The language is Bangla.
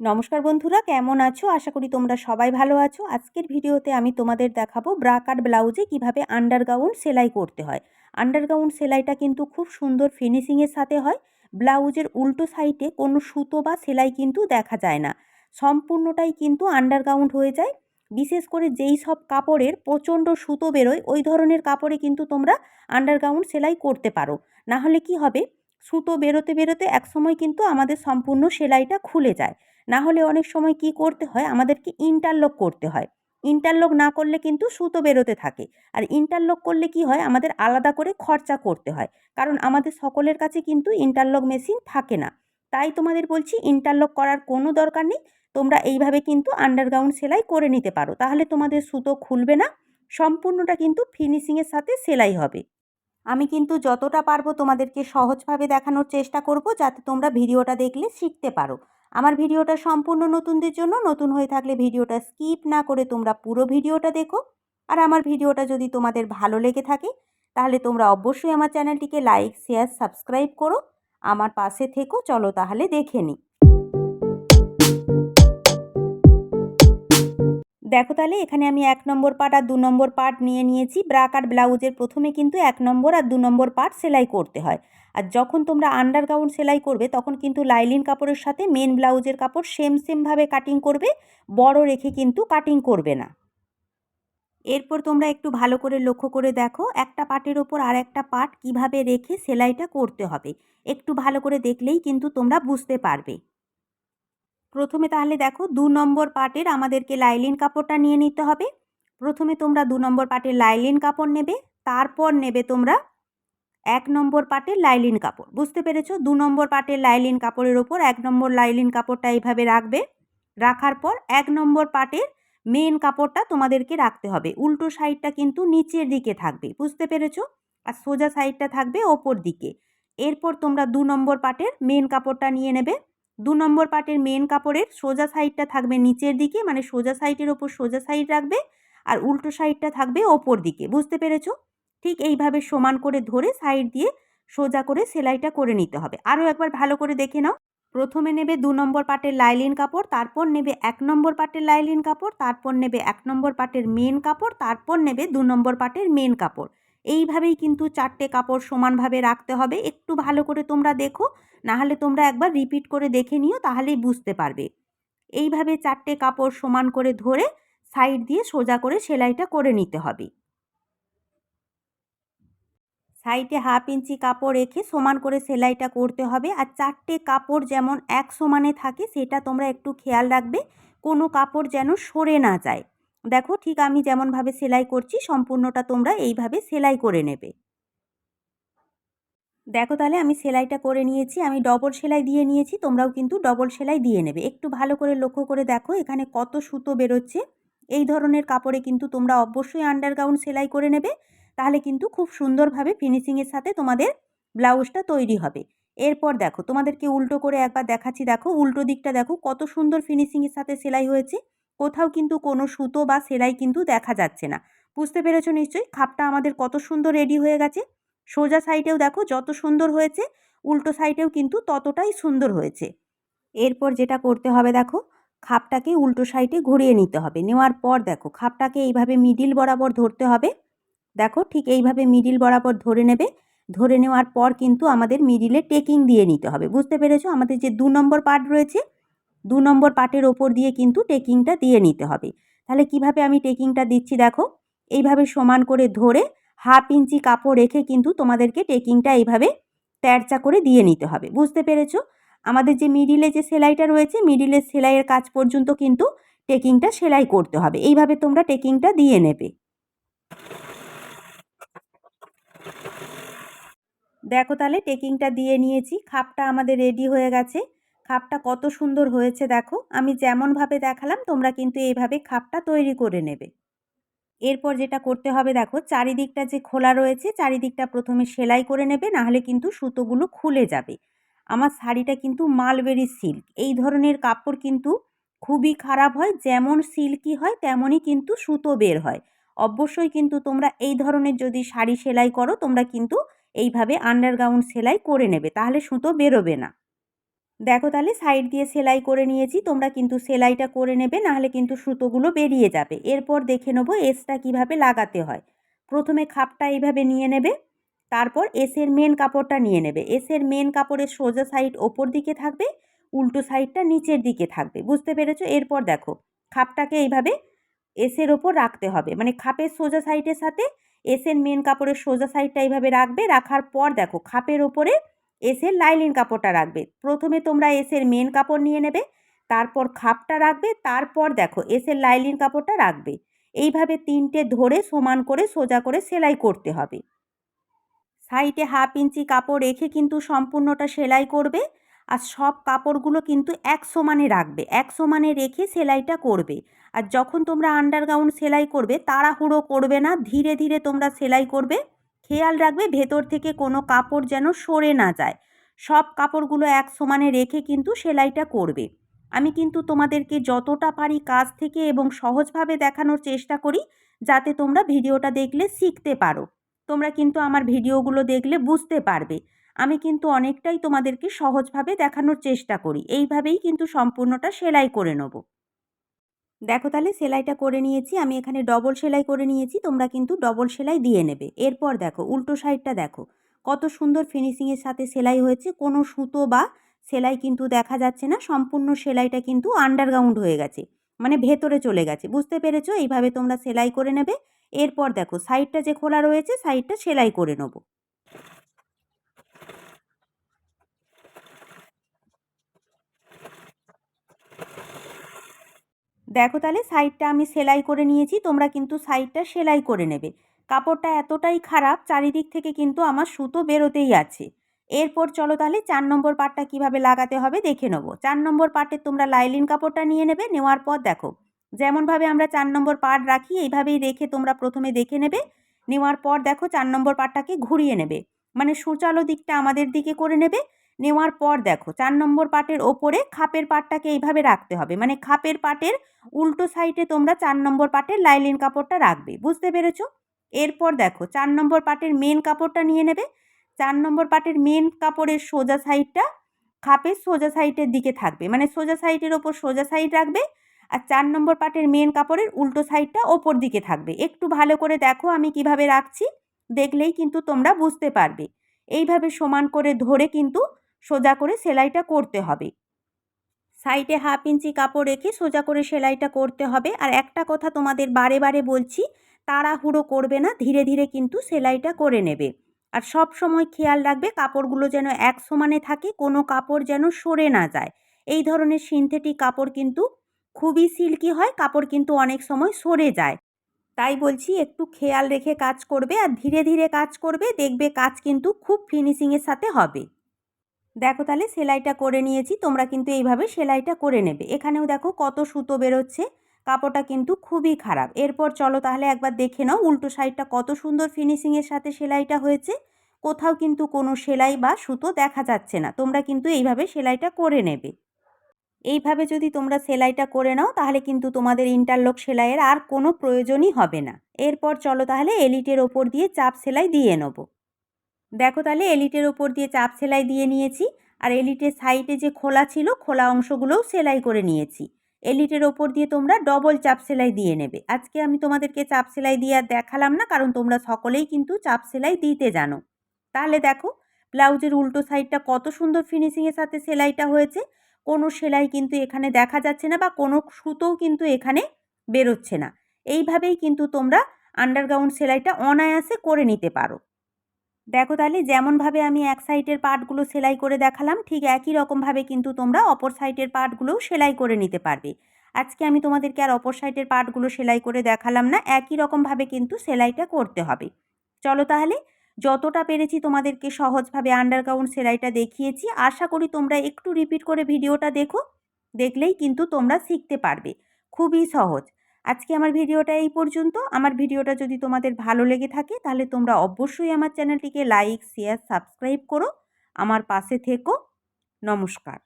নমস্কার বন্ধুরা, কেমন আছো? আশা করি তোমরা সবাই ভালো আছো। আজকের ভিডিওতে আমি তোমাদের দেখাবো ব্রা কাট ব্লাউজে কীভাবে আন্ডারগাউন সেলাই করতে হয়। আন্ডারগাউন সেলাইটা কিন্তু খুব সুন্দর ফিনিশিংয়ের সাথে হয়। ব্লাউজের উল্টো সাইডে কোনো সুতো বা সেলাই কিন্তু দেখা যায় না। সম্পূর্ণটাই কিন্তু আন্ডারগাউন্ড হয়ে যায়। বিশেষ করে যেই সব কাপড়ের প্রচণ্ড সুতো বেরোয়, ওই ধরনের কাপড়ে কিন্তু তোমরা আন্ডারগাউন্ড সেলাই করতে পারো। না হলে কি হবে? সুতো বেরোতে বেরোতে একসময় কিন্তু আমাদের সম্পূর্ণ সেলাইটা খুলে যায়। না হলে অনেক সময় কি করতে হয়? আমাদেরকে ইন্টারলক করতে হয়। ইন্টারলক না করলে কিন্তু সুতো বেরোতে থাকে। আর ইন্টারলক করলে কি হয়? আমাদের আলাদা করে খরচা করতে হয়। কারণ আমাদের সকলের কাছে কিন্তু ইন্টারলক মেশিন থাকে না। তাই তোমাদের বলছি ইন্টারলক করার কোনো দরকার নেই। তোমরা এইভাবে কিন্তু আন্ডারগ্রাউন্ড সেলাই করে নিতে পারো। তাহলে তোমাদের সুতো খুলবে না। সম্পূর্ণটা কিন্তু ফিনিশিংয়ের সাথে সেলাই হবে। আমি কিন্তু যতটা পারব তোমাদেরকে সহজভাবে দেখানোর চেষ্টা করব যাতে তোমরা ভিডিওটা দেখলে শিখতে পারো। আমার ভিডিওটা সম্পূর্ণ নতুনদের জন্য নতুন হয়ে থাকলে ভিডিওটা স্কিপ না করে তোমরা পুরো ভিডিওটা দেখো। আর আমার ভিডিওটা যদি তোমাদের ভালো লেগে থাকে, তাহলে তোমরা অবশ্যই আমার চ্যানেলটিকে লাইক, শেয়ার, সাবস্ক্রাইব করো। আমার পাশে থেকো, চলো তাহলে দেখে নিই। দেখো তাহলে, এখানে আমি এক নম্বর পার্ট আর দু নম্বর পার্ট নিয়ে নিয়েছি। ব্রাক আর ব্লাউজের প্রথমে কিন্তু এক নম্বর আর দু নম্বর পার্ট সেলাই করতে হয়। আর যখন তোমরা আন্ডারগ্রাউন্ড সেলাই করবে, তখন কিন্তু লাইলিন কাপড়ের সাথে মেন ব্লাউজের কাপড় সেম সেমভাবে কাটিং করবে, বড় রেখে কিন্তু কাটিং করবে না। এরপর তোমরা একটু ভালো করে লক্ষ্য করে দেখো, একটা পাটের ওপর আর একটা পাট কীভাবে রেখে সেলাইটা করতে হবে। একটু ভালো করে দেখলেই কিন্তু তোমরা বুঝতে পারবে। প্রথমে তাহলে দেখো দু নম্বর পাটের আমাদেরকে লাইলিন কাপড়টা নিয়ে নিতে হবে। প্রথমে তোমরা দু নম্বর পাটের লাইলিন কাপড় নেবে, তারপর নেবে তোমরা এক নম্বর পাটের লাইলিন কাপড়। বুঝতে পেরেছ? দু নম্বর পাটের লাইলিন কাপড়ের ওপর এক নম্বর লাইলিন কাপড়টা এইভাবে রাখবে। রাখার পর এক নম্বর পাটের মেন কাপড়টা তোমাদেরকে রাখতে হবে। উল্টো সাইডটা কিন্তু নিচের দিকে থাকবে। বুঝতে পেরেছ? আর সোজা সাইডটা থাকবে ওপর দিকে। এরপর তোমরা দু নম্বর পাটের মেন কাপড়টা নিয়ে নেবে। দু নম্বর পাটের মেন কাপড়ের সোজা সাইডটা থাকবে নিচের দিকে মানে সোজা সাইডের ওপর সোজা সাইড রাখবে আর উল্টো সাইডটা থাকবে ওপর দিকে, বুঝতে পেরেছ? ঠিক এইভাবে সমান করে ধরে সাইড দিয়ে সোজা করে সেলাইটা করে নিতে হবে। আরও একবার ভালো করে দেখে নাও। প্রথমে নেবে দু নম্বর পাটের লাইলিন কাপড়, তারপর নেবে এক নম্বর পাটের লাইলিন কাপড়, তারপর নেবে এক নম্বর পাটের মেন কাপড়, তারপর নেবে দু নম্বর পাটের মেন কাপড়। এইভাবেই কিন্তু চারটে কাপড় সমানভাবে রাখতে হবে। একটু ভালো করে তোমরা দেখো, নাহলে তোমরা একবার রিপিট করে দেখে নিও, তাহলেই বুঝতে পারবে। এইভাবে চারটে কাপড় সমান করে ধরে সাইড দিয়ে সোজা করে সেলাইটা করে নিতে হবে। সাইডে হাফ ইঞ্চি কাপড় রেখে সমান করে সেলাইটা করতে হবে। আর চারটে কাপড় যেমন এক সমানে থাকে, সেটা তোমরা একটু খেয়াল রাখবে, কোনো কাপড় যেন সরে না যায়। দেখো ঠিক আমি যেমনভাবে সেলাই করছি, সম্পূর্ণটা তোমরা এইভাবে সেলাই করে নেবে। দেখো তাহলে আমি সেলাইটা করে নিয়েছি, আমি ডবল সেলাই দিয়ে নিয়েছি, তোমরাও কিন্তু ডবল সেলাই দিয়ে নেবে। একটু ভালো করে লক্ষ্য করে দেখো এখানে কত সুতো বেরোচ্ছে। এই ধরনের কাপড়ে কিন্তু তোমরা অবশ্যই আন্ডারগাউন্ড সেলাই করে নেবে, তাহলে কিন্তু খুব সুন্দরভাবে ফিনিশিংয়ের সাথে তোমাদের ব্লাউজটা তৈরি হবে। এরপর দেখো তোমাদেরকে উল্টো করে একবার দেখাচ্ছি, দেখো উল্টো দিকটা দেখো কত সুন্দর ফিনিশিংয়ের সাথে সেলাই হয়েছে। কোথাও কিন্তু কোনো সুতো বা সেলাই কিন্তু দেখা যাচ্ছে না। বুঝতে পেরেছ নিশ্চয়ই? খাপটা আমাদের কত সুন্দর রেডি হয়ে গেছে। সোজা সাইডেও দেখো যত সুন্দর হয়েছে, উল্টো সাইডেও কিন্তু ততটাই সুন্দর হয়েছে। এরপর যেটা করতে হবে দেখো, খাপটাকে উল্টো সাইডে ঘুরিয়ে নিতে হবে। নেওয়ার পর দেখো, খাপটাকে এইভাবে মিডিল বরাবর ধরতে হবে। দেখো, ঠিক এইভাবে মিডিল বরাবর ধরে নেবে। ধরে নেওয়ার পর কিন্তু আমাদের মিডিলে টেকিং দিয়ে নিতে হবে। বুঝতে পেরেছ? আমাদের যে দু নম্বর পার্ট রয়েছে দু নম্বর পার্টের ওপর দিয়ে কিন্তু টেকিংটা দিয়ে নিতে হবে। তাহলে কীভাবে আমি টেকিংটা দিচ্ছি দেখো? এইভাবে সমান করে ধরে হাফ ইঞ্চি কাপড় রেখে কিন্তু তোমাদেরকে টেকিংটা এইভাবে তেরচা করে দিয়ে নিতে হবে। বুঝতে পেরেছ? আমাদের যে মিডিলে যে সেলাইটা রয়েছে মিডিলের সেলাইয়ের কাজ পর্যন্ত কিন্তু টেকিংটা সেলাই করতে হবে। এইভাবে তোমরা টেকিংটা দিয়ে নেবে। দেখো তাহলে টেকিংটা দিয়ে নিয়েছি, খাপটা আমাদের রেডি হয়ে গেছে। খাপটা কত সুন্দর হয়েছে দেখো। আমি যেমনভাবে দেখালাম, তোমরা কিন্তু এইভাবে খাপটা তৈরি করে নেবে। এরপর যেটা করতে হবে দেখো, চারিদিকটা যে খোলা রয়েছে, চারিদিকটা প্রথমে সেলাই করে নেবে, নাহলে কিন্তু সুতোগুলো খুলে যাবে। আমার শাড়িটা কিন্তু মালবেরি সিল্ক। এই ধরনের কাপড় কিন্তু খুবই খারাপ হয়, যেমন সিল্কি হয়, তেমনই কিন্তু সুতো বের হয়। অবশ্যই কিন্তু তোমরা এই ধরনের যদি শাড়ি সেলাই করো, তোমরা কিন্তু এইভাবে আন্ডারগ্রাউন্ড সেলাই করে নেবে, তাহলে সুতো বেরোবে না। দেখো তাহলে সাইড দিয়ে সেলাই করে নিয়েছি, তোমরা কিন্তু সেলাইটা করে নেবে, নাহলে কিন্তু সুতোগুলো বেরিয়ে যাবে। এরপর দেখে নেব এসটা কীভাবে লাগাতে হয়। প্রথমে খাপটা এইভাবে নিয়ে নেবে, তারপর এসের মেন কাপড়টা নিয়ে নেবে। এসের মেন কাপড়ের সোজা সাইড ওপর দিকে থাকবে, উল্টো সাইডটা নিচের দিকে থাকবে। বুঝতে পেরেছ? এরপর দেখো, খাপটাকে এইভাবে এসের ওপর রাখতে হবে। মানে খাপের সোজা সাইডের সাথে এসের মেন কাপড়ের সোজা সাইডটা এইভাবে রাখবে, রাখার পর দেখো, খাপের ওপরে এসের লাইলিন কাপড়টা রাখবে। প্রথমে তোমরা এসের মেন কাপড় নিয়ে নেবে, তারপর খাপটা রাখবে, তারপর দেখো এসের লাইলিন কাপড়টা রাখবে। এইভাবে তিনটে ধরে সমান করে সোজা করে সেলাই করতে হবে। সাইডে হাফ ইঞ্চি কাপড় রেখে কিন্তু সম্পূর্ণটা সেলাই করবে আর সব কাপড়গুলো কিন্তু এক সমানে রাখবে। এক সমানে রেখে সেলাইটা করবে। আর যখন তোমরা আন্ডারগাউন সেলাই করবে, তাড়াহুড়ো করবে না, ধীরে ধীরে তোমরা সেলাই করবে। খেয়াল রাখবে ভেতর থেকে কোনো কাপড় যেন সরে না যায়। সব কাপড়গুলো এক সমানে রেখে কিন্তু সেলাইটা করবে। আমি কিন্তু তোমাদেরকে যতটা পারি কাজ থেকে এবং সহজভাবে দেখানোর চেষ্টা করি, যাতে তোমরা ভিডিওটা দেখলে শিখতে পারো। তোমরা কিন্তু আমার ভিডিওগুলো দেখলে বুঝতে পারবে। আমি কিন্তু অনেকটাই তোমাদেরকে সহজভাবে দেখানোর চেষ্টা করি। এইভাবেই কিন্তু সম্পূর্ণটা সেলাই করে নেব। দেখো তাহলে সেলাইটা করে নিয়েছি, আমি এখানে ডবল সেলাই করে নিয়েছি, তোমরা কিন্তু ডবল সেলাই দিয়ে নেবে। এরপর দেখো, উল্টো সাইডটা দেখো, কত সুন্দর ফিনিশিংয়ের সাথে সেলাই হয়েছে, কোনো সুতো বা সেলাই কিন্তু দেখা যাচ্ছে না, সম্পূর্ণ সেলাইটা কিন্তু আন্ডারগ্রাউন্ড হয়ে গেছে মানে ভেতরে চলে গেছে, বুঝতে পেরেছ? এইভাবে তোমরা সেলাই করে নেবে, এরপর দেখো সাইডটা যে খোলা রয়েছে সাইডটা সেলাই করে নেব। দেখো তাহলে সাইডটা আমি সেলাই করে নিয়েছি, তোমরা কিন্তু সাইডটা সেলাই করে নেবে। কাপড়টা এতটাই খারাপ, চারিদিক থেকে কিন্তু আমার সুতো বেরোতেই আছে। এরপর চলো তাহলে চার নম্বর পাটটা কীভাবে লাগাতে হবে দেখে নেব। চার নম্বর পাটে তোমরা লাইলিন কাপড়টা নিয়ে নেবে, নেওয়ার পর দেখো, যেমনভাবে আমরা চার নম্বর পাট রাখি, এইভাবেই রেখে তোমরা প্রথমে দেখে নেবে, নেওয়ার পর দেখো চার নম্বর পাটটাকে ঘুরিয়ে নেবে। মানে সূচালো দিকটা আমাদের দিকে করে নেবে নেওয়ার পর দেখো, চার নম্বর পাটের ওপরে খাপের পাটটাকে এইভাবে রাখতে হবে। মানে খাপের পাটের উল্টো সাইডে তোমরা চার নম্বর পাটের লাইলিন কাপড়টা রাখবে। বুঝতে পেরেছ? এরপর দেখো, চার নম্বর পাটের মেন কাপড়টা নিয়ে নেবে। চার নম্বর পাটের মেন কাপড়ের সোজা সাইডটা খাপের সোজা সাইডের দিকে থাকবে। মানে সোজা সাইডের ওপর সোজা সাইড রাখবে আর চার নম্বর পাটের মেন কাপড়ের উল্টো সাইডটা ওপর দিকে থাকবে। একটু ভালো করে দেখো আমি কীভাবে রাখছি, দেখলেই কিন্তু তোমরা বুঝতে পারবে। এইভাবে সমান করে ধরে কিন্তু সোজা করে সেলাইটা করতে হবে। সাইডে হাফ ইঞ্চি কাপড় রেখে সোজা করে সেলাইটা করতে হবে। আর একটা কথা তোমাদের বারে বারে বলছি, তাড়াহুড়ো করবে না, ধীরে ধীরে কিন্তু সেলাইটা করে নেবে। আর সব সময় খেয়াল রাখবে, কাপড়গুলো যেন এক সমানে থাকে, কোনো কাপড় যেন সরে না যায়। এই ধরনের সিনথেটিক কাপড় কিন্তু খুবই সিল্কি হয়, কাপড় কিন্তু অনেক সময় সরে যায়। তাই বলছি, একটু খেয়াল রেখে কাজ করবে আর ধীরে ধীরে কাজ করবে, দেখবে কাজ কিন্তু খুব ফিনিশিংয়ের সাথে হবে। দেখো তাহলে সেলাইটা করে নিয়েছি, তোমরা কিন্তু এইভাবে সেলাইটা করে নেবে। এখানেও দেখো কত সুতো বেরোচ্ছে, কাপড়টা কিন্তু খুবই খারাপ। এরপর চলো তাহলে একবার দেখে নাও উল্টো সাইডটা কত সুন্দর ফিনিশিংয়ের সাথে সেলাইটা হয়েছে। কোথাও কিন্তু কোনো সেলাই বা সুতো দেখা যাচ্ছে না, তোমরা কিন্তু এইভাবে সেলাইটা করে নেবে। এইভাবে যদি তোমরা সেলাইটা করে নাও, তাহলে কিন্তু তোমাদের ইন্টারলক সেলাইয়ের আর কোনো প্রয়োজনই হবে না। এরপর চলো তাহলে এলিটের ওপর দিয়ে চাপ সেলাই দিয়ে নেব। দেখো তাহলে এলিটের ওপর দিয়ে চাপ সেলাই দিয়ে নিয়েছি। আর এলিটের সাইডে যে খোলা ছিল, খোলা অংশগুলোও সেলাই করে নিয়েছি। এলিটের ওপর দিয়ে তোমরা ডবল চাপ সেলাই দিয়ে নেবে। আজকে আমি তোমাদেরকে চাপ সেলাই দিয়ে আর দেখালাম না, কারণ তোমরা সকলেই কিন্তু চাপ সেলাই দিতে জানো। তাহলে দেখো, ব্লাউজের উল্টো সাইডটা কত সুন্দর ফিনিশিংয়ের সাথে সেলাইটা হয়েছে। কোনো সেলাই কিন্তু এখানে দেখা যাচ্ছে না বা কোনো সুতোও কিন্তু এখানে বেরোচ্ছে না। এইভাবেই কিন্তু তোমরা আন্ডারগ্রাউন্ড সেলাইটা অনায়াসে করে নিতে পারো। দেখো তাহলে যেমনভাবে আমি এক সাইডের পার্টগুলো সেলাই করে দেখালাম, ঠিক একই রকমভাবে কিন্তু তোমরা অপর সাইডের পার্টগুলোও সেলাই করে নিতে পারবে। আজকে আমি তোমাদেরকে আর অপর সাইডের পার্টগুলো সেলাই করে দেখালাম না, একই রকমভাবে কিন্তু সেলাইটা করতে হবে। চলো তাহলে, যতটা পেরেছি তোমাদেরকে সহজভাবে আন্ডারগ্রাউন্ড সেলাইটা দেখিয়েছি। আশা করি তোমরা একটু রিপিট করে ভিডিওটা দেখো, দেখলেই কিন্তু তোমরা শিখতে পারবে। খুবই সহজ। আজকে আমার ভিডিওটা এই পর্যন্ত। আমার ভিডিওটা যদি তোমাদের ভালো লেগে থাকে, তাহলে তোমরা অবশ্যই আমার চ্যানেলটিকে লাইক, শেয়ার, সাবস্ক্রাইব করো। আমার পাশে থেকো। নমস্কার।